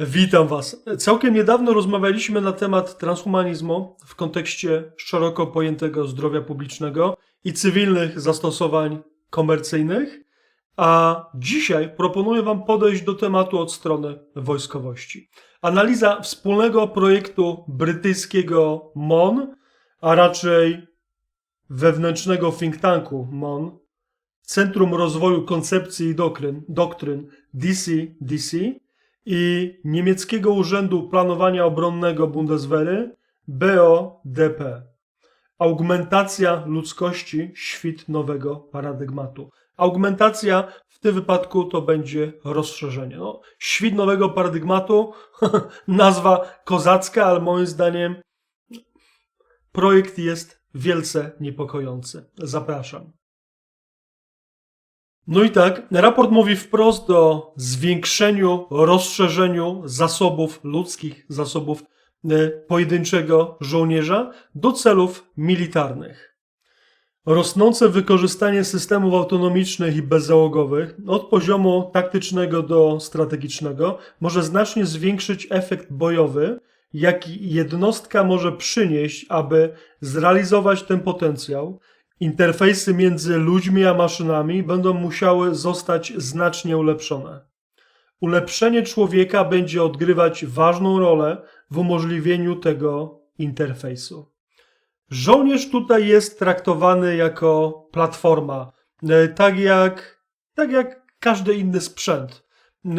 Witam Was. Całkiem niedawno rozmawialiśmy na temat transhumanizmu w kontekście szeroko pojętego zdrowia publicznego i cywilnych zastosowań komercyjnych, a dzisiaj proponuję Wam podejść do tematu od strony wojskowości. Analiza wspólnego projektu brytyjskiego MON, a raczej wewnętrznego think tanku MON, Centrum Rozwoju Koncepcji i Doktryn, doktryn DC-DC, i niemieckiego Urzędu Planowania Obronnego Bundeswehry BODP. Augmentacja ludzkości, świt nowego paradygmatu. Augmentacja w tym wypadku to będzie rozszerzenie. No, świt nowego paradygmatu, nazwa kozacka, ale moim zdaniem projekt jest wielce niepokojący. Zapraszam. No i tak, raport mówi wprost o zwiększeniu, rozszerzeniu zasobów ludzkich, zasobów e, pojedynczego żołnierza do celów militarnych. Rosnące wykorzystanie systemów autonomicznych i bezzałogowych od poziomu taktycznego do strategicznego może znacznie zwiększyć efekt bojowy, jaki jednostka może przynieść, aby zrealizować ten potencjał, Interfejsy między ludźmi a maszynami będą musiały zostać znacznie ulepszone. Ulepszenie człowieka będzie odgrywać ważną rolę w umożliwieniu tego interfejsu. Żołnierz tutaj jest traktowany jako platforma, e, tak jak, tak jak każdy inny sprzęt.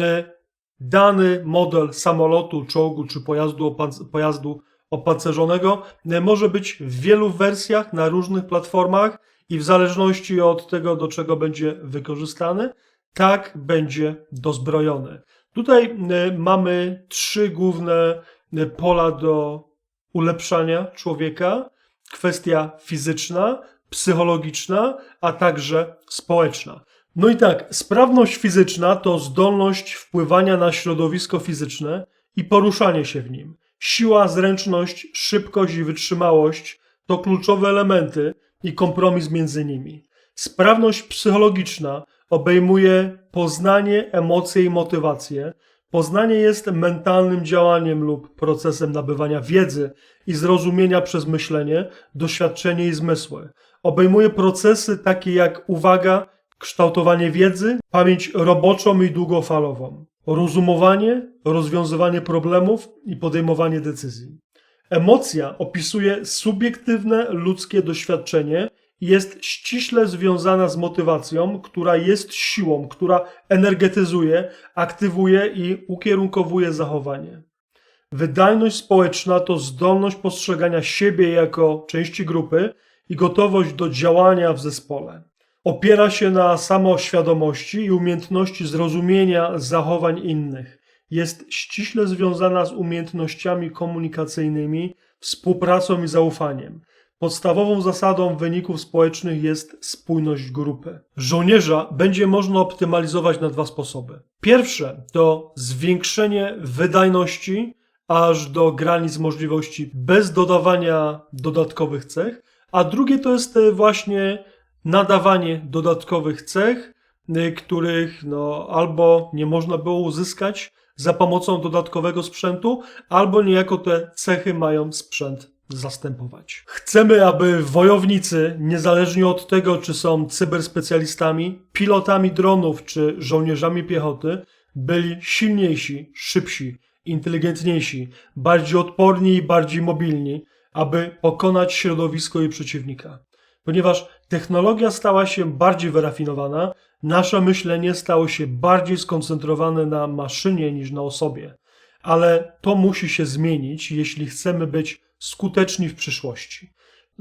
E, Dany model samolotu, czołgu czy pojazdu, pojazdu opancerzonego e, może być w wielu wersjach na różnych platformach i w zależności od tego, do czego będzie wykorzystany, tak będzie dozbrojony. Tutaj e, mamy trzy główne e, pola do ulepszania człowieka: kwestia fizyczna, psychologiczna, a także społeczna. No i tak, sprawność fizyczna to zdolność wpływania na środowisko fizyczne i poruszanie się w nim. Siła, zręczność, szybkość i wytrzymałość to kluczowe elementy i kompromis między nimi. Sprawność psychologiczna obejmuje poznanie, emocje i motywacje. Poznanie jest mentalnym działaniem lub procesem nabywania wiedzy i zrozumienia przez myślenie, doświadczenie i zmysły. Obejmuje procesy takie jak uwaga, kształtowanie wiedzy, pamięć roboczą i długofalową, rozumowanie, rozwiązywanie problemów i podejmowanie decyzji. Emocja opisuje subiektywne ludzkie doświadczenie i jest ściśle związana z motywacją, która jest siłą, która energetyzuje, aktywuje i ukierunkowuje zachowanie. Wydajność społeczna to zdolność postrzegania siebie jako części grupy i gotowość do działania w zespole. Opiera się na samoświadomości i umiejętności zrozumienia zachowań innych. Jest ściśle związana z umiejętnościami komunikacyjnymi, współpracą i zaufaniem. Podstawową zasadą wyników społecznych jest spójność grupy. Żołnierza będzie można optymalizować na dwa sposoby. Pierwsze to zwiększenie wydajności aż do granic możliwości bez dodawania dodatkowych cech, a drugie to jest e, właśnie nadawanie dodatkowych cech, y, których no, albo nie można było uzyskać za pomocą dodatkowego sprzętu, albo niejako te cechy mają sprzęt zastępować. Chcemy, aby wojownicy, niezależnie od tego, czy są cyberspecjalistami, pilotami dronów czy żołnierzami piechoty, byli silniejsi, szybsi, inteligentniejsi, bardziej odporni i bardziej mobilni, aby pokonać środowisko i przeciwnika. Ponieważ technologia stała się bardziej wyrafinowana, nasze myślenie stało się bardziej skoncentrowane na maszynie niż na osobie. Ale to musi się zmienić, jeśli chcemy być skuteczni w przyszłości.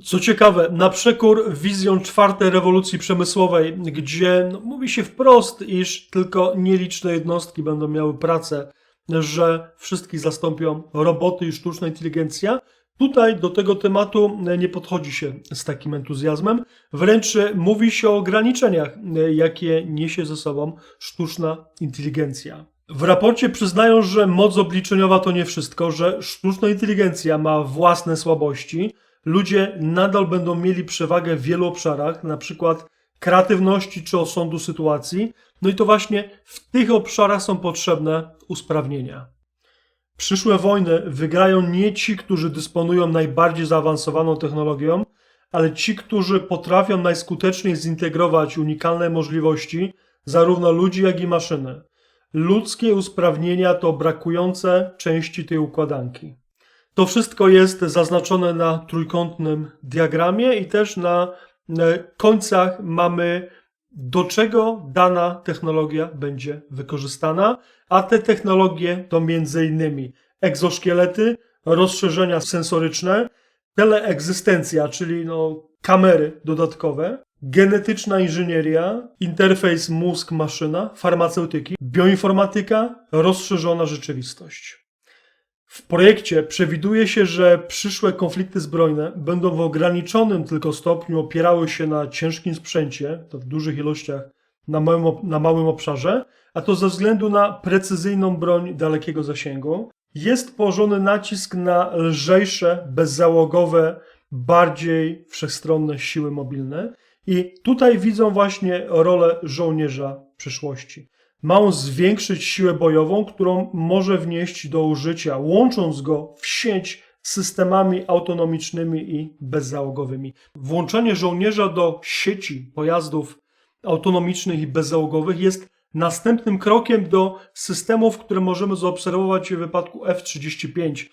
Co ciekawe, na przekór wizją czwartej rewolucji przemysłowej, gdzie no, mówi się wprost, iż tylko nieliczne jednostki będą miały pracę, że wszystkich zastąpią roboty i sztuczna inteligencja, Tutaj do tego tematu nie podchodzi się z takim entuzjazmem, wręcz mówi się o ograniczeniach, jakie niesie ze sobą sztuczna inteligencja. W raporcie przyznają, że moc obliczeniowa to nie wszystko, że sztuczna inteligencja ma własne słabości. Ludzie nadal będą mieli przewagę w wielu obszarach, na przykład kreatywności czy osądu sytuacji. No i to właśnie w tych obszarach są potrzebne usprawnienia. Przyszłe wojny wygrają nie ci, którzy dysponują najbardziej zaawansowaną technologią, ale ci, którzy potrafią najskuteczniej zintegrować unikalne możliwości zarówno ludzi, jak i maszyny. Ludzkie usprawnienia to brakujące części tej układanki. To wszystko jest zaznaczone na trójkątnym diagramie i też na e, końcach mamy do czego dana technologia będzie wykorzystana, a te technologie to m.in. egzoszkielety, rozszerzenia sensoryczne, teleegzystencja, czyli no, kamery dodatkowe, genetyczna inżynieria, interfejs mózg-maszyna, farmaceutyki, bioinformatyka, rozszerzona rzeczywistość. W projekcie przewiduje się, że przyszłe konflikty zbrojne będą w ograniczonym tylko stopniu opierały się na ciężkim sprzęcie, to w dużych ilościach na małym, na małym obszarze, a to ze względu na precyzyjną broń dalekiego zasięgu. Jest położony nacisk na lżejsze, bezzałogowe, bardziej wszechstronne siły mobilne i tutaj widzą właśnie rolę żołnierza przyszłości ma on zwiększyć siłę bojową, którą może wnieść do użycia, łącząc go w sieć systemami autonomicznymi i bezzałogowymi. Włączenie żołnierza do sieci pojazdów autonomicznych i bezzałogowych jest następnym krokiem do systemów, które możemy zaobserwować w wypadku F-35,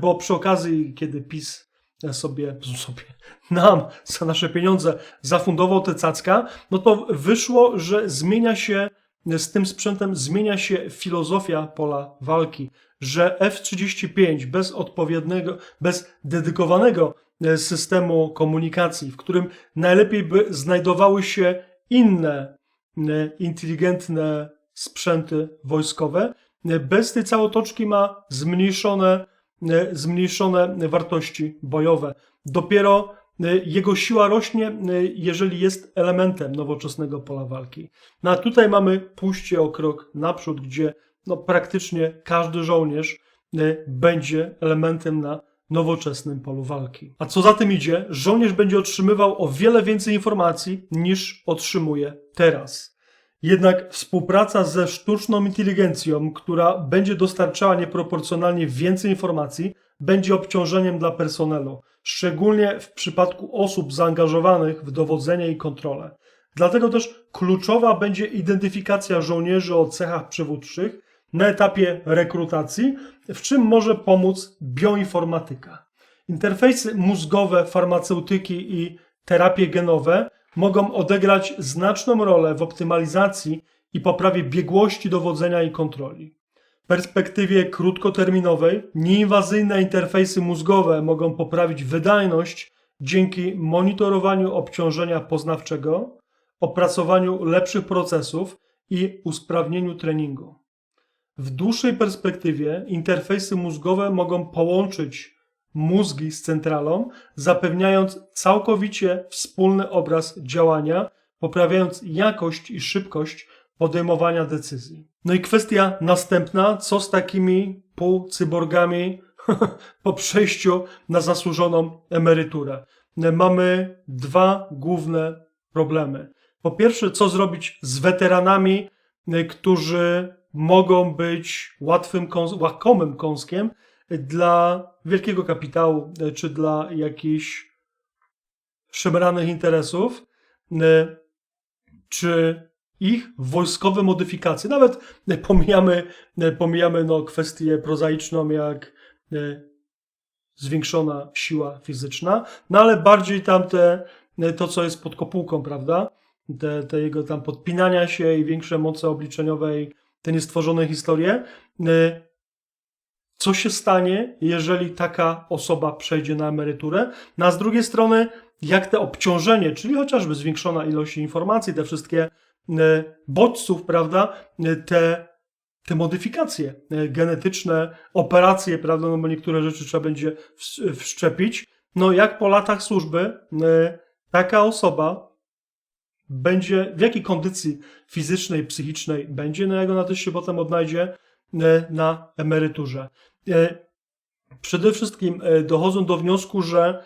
bo przy okazji, kiedy PiS sobie, sobie nam za nasze pieniądze zafundował te cacka, no to wyszło, że zmienia się z tym sprzętem zmienia się filozofia pola walki, że F-35 bez odpowiedniego, bez dedykowanego e, systemu komunikacji, w którym najlepiej by znajdowały się inne e, inteligentne sprzęty wojskowe, e, bez tej całotoczki ma zmniejszone, zmniejszone wartości bojowe. Dopiero jego siła rośnie, y, jeżeli jest elementem nowoczesnego pola walki. No a tutaj mamy pójście o krok naprzód, gdzie no, praktycznie każdy żołnierz y, będzie elementem na nowoczesnym polu walki. A co za tym idzie, żołnierz będzie otrzymywał o wiele więcej informacji niż otrzymuje teraz. Jednak współpraca ze sztuczną inteligencją, która będzie dostarczała nieproporcjonalnie więcej informacji, będzie obciążeniem dla personelu, szczególnie w przypadku osób zaangażowanych w dowodzenie i kontrolę. Dlatego też kluczowa będzie identyfikacja żołnierzy o cechach przywódczych na etapie rekrutacji, w czym może pomóc bioinformatyka. Interfejsy mózgowe, farmaceutyki i terapie genowe mogą odegrać znaczną rolę w optymalizacji i poprawie biegłości dowodzenia i kontroli. W perspektywie krótkoterminowej nieinwazyjne interfejsy mózgowe mogą poprawić wydajność dzięki monitorowaniu obciążenia poznawczego, opracowaniu lepszych procesów i usprawnieniu treningu. W dłuższej perspektywie interfejsy mózgowe mogą połączyć mózgi z centralą, zapewniając całkowicie wspólny obraz działania, poprawiając jakość i szybkość podejmowania decyzji. No i kwestia następna, co z takimi półcyborgami po przejściu na zasłużoną emeryturę? Mamy dwa główne problemy. Po pierwsze, co zrobić z weteranami, którzy mogą być łatwym, łakomym kąskiem dla wielkiego kapitału czy dla jakichś szemranych interesów, czy ich wojskowe modyfikacje. Nawet pomijamy, pomijamy no, kwestię prozaiczną, jak e, zwiększona siła fizyczna, no ale bardziej tamte, to co jest pod kopułką, prawda? Te, te jego tam podpinania się i większe moce obliczeniowe i te niestworzone historie. E, co się stanie, jeżeli taka osoba przejdzie na emeryturę? No a z drugiej strony, jak te obciążenie, czyli chociażby zwiększona ilość informacji, te wszystkie E, bodźców, prawda, e, te, te modyfikacje e, genetyczne, operacje, prawda, no bo niektóre rzeczy trzeba będzie wszczepić. No jak po latach służby taka osoba będzie, w jakiej kondycji fizycznej, psychicznej będzie, no jak ona też się potem odnajdzie na emeryturze. Przede wszystkim dochodzą do wniosku, że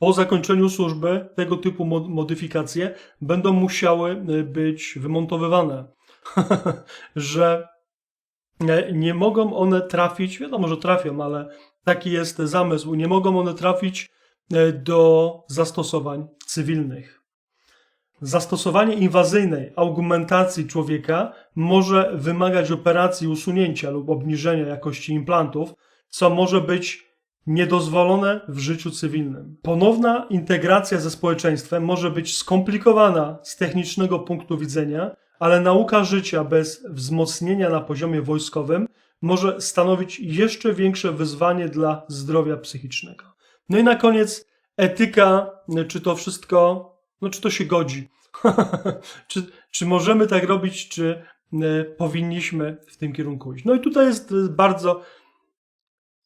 po zakończeniu służby tego typu modyfikacje będą musiały y, być wymontowywane. że e, nie mogą one trafić, wiadomo, że trafią, ale taki jest zamysł, nie mogą one trafić e, do zastosowań cywilnych. Zastosowanie inwazyjnej augmentacji człowieka może wymagać operacji usunięcia lub obniżenia jakości implantów, co może być niedozwolone w życiu cywilnym. Ponowna integracja ze społeczeństwem może być skomplikowana z technicznego punktu widzenia, ale nauka życia bez wzmocnienia na poziomie wojskowym może stanowić jeszcze większe wyzwanie dla zdrowia psychicznego. No i na koniec etyka, czy to wszystko, no czy to się godzi. czy, czy możemy tak robić, czy e, powinniśmy w tym kierunku iść. No i tutaj jest bardzo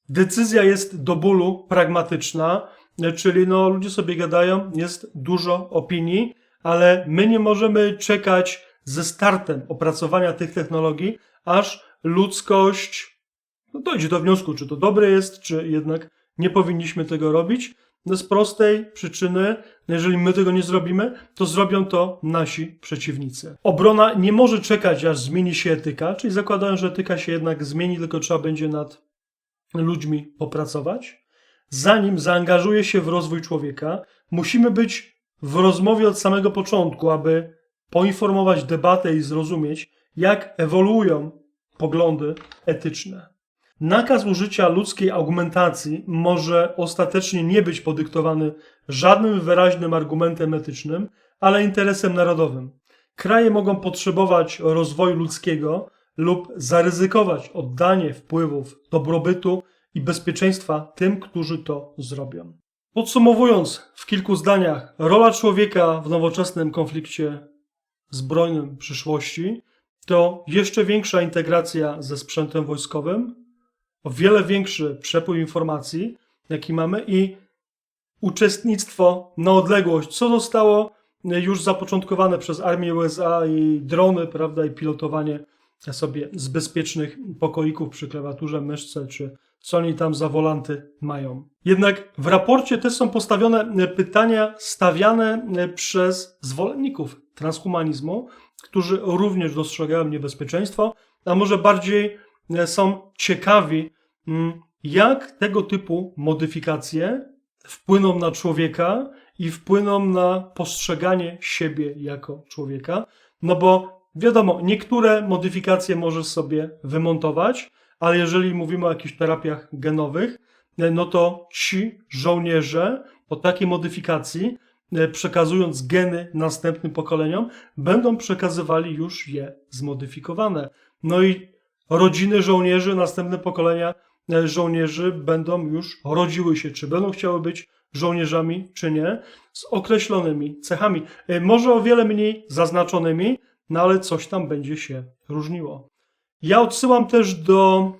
Decyzja jest do bólu pragmatyczna, czyli no, ludzie sobie gadają, jest dużo opinii, ale my nie możemy czekać ze startem opracowania tych technologii, aż ludzkość no, dojdzie do wniosku, czy to dobre jest, czy jednak nie powinniśmy tego robić. No z prostej przyczyny, jeżeli my tego nie zrobimy, to zrobią to nasi przeciwnicy. Obrona nie może czekać, aż zmieni się etyka, czyli zakładają, że etyka się jednak zmieni, tylko trzeba będzie nad ludźmi popracować. Zanim zaangażuje się w rozwój człowieka, musimy być w rozmowie od samego początku, aby poinformować debatę i zrozumieć, jak ewoluują poglądy etyczne. Nakaz użycia ludzkiej augmentacji może ostatecznie nie być podyktowany żadnym wyraźnym argumentem etycznym, ale interesem narodowym. Kraje mogą potrzebować rozwoju ludzkiego, lub zaryzykować oddanie wpływów dobrobytu i bezpieczeństwa tym, którzy to zrobią. Podsumowując w kilku zdaniach, rola człowieka w nowoczesnym konflikcie zbrojnym przyszłości to jeszcze większa integracja ze sprzętem wojskowym, o wiele większy przepływ informacji, jaki mamy, i uczestnictwo na odległość, co zostało już zapoczątkowane przez armię USA i drony, prawda, i pilotowanie sobie z bezpiecznych pokoików przy klawiaturze, myszce, czy co oni tam za wolanty mają. Jednak w raporcie też są postawione pytania stawiane przez zwolenników transhumanizmu, którzy również dostrzegają niebezpieczeństwo, a może bardziej są ciekawi, mm, jak tego typu modyfikacje wpłyną na człowieka i wpłyną na postrzeganie siebie jako człowieka. No bo Wiadomo, niektóre modyfikacje możesz sobie wymontować, ale jeżeli mówimy o jakichś terapiach genowych, e, no to ci żołnierze po takiej modyfikacji, e, przekazując geny następnym pokoleniom, będą przekazywali już je zmodyfikowane. No i rodziny żołnierzy, następne pokolenia e, żołnierzy będą już rodziły się, czy będą chciały być żołnierzami, czy nie, z określonymi cechami. Może o wiele mniej zaznaczonymi, no ale coś tam będzie się różniło. Ja odsyłam też do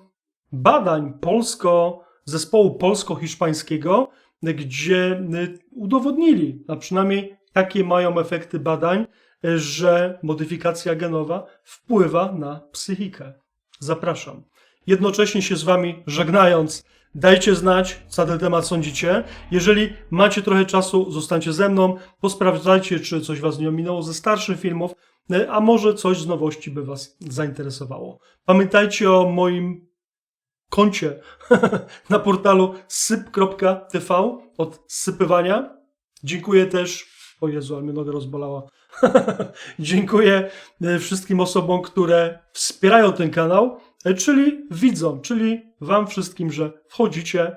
badań polsko, zespołu polsko-hiszpańskiego, gdzie y, udowodnili, a przynajmniej takie mają efekty badań, że modyfikacja genowa wpływa na psychikę. Zapraszam. Jednocześnie się z Wami żegnając, dajcie znać, co ten temat sądzicie. Jeżeli macie trochę czasu, zostańcie ze mną, posprawdzajcie, czy coś Was nie ominęło ze starszych filmów. E, a może coś z nowości by Was zainteresowało. Pamiętajcie o moim koncie na portalu syp.tv od sypywania. Dziękuję też, o Jezu, ale mnie noga rozbolała. Dziękuję e, wszystkim osobom, które wspierają ten kanał, czyli widzą, czyli Wam wszystkim, że wchodzicie,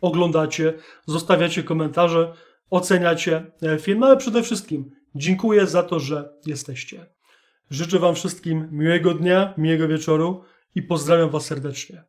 oglądacie, zostawiacie komentarze, oceniacie film, ale przede wszystkim Dziękuję za to, że jesteście. Życzę Wam wszystkim miłego dnia, miłego wieczoru i pozdrawiam Was serdecznie.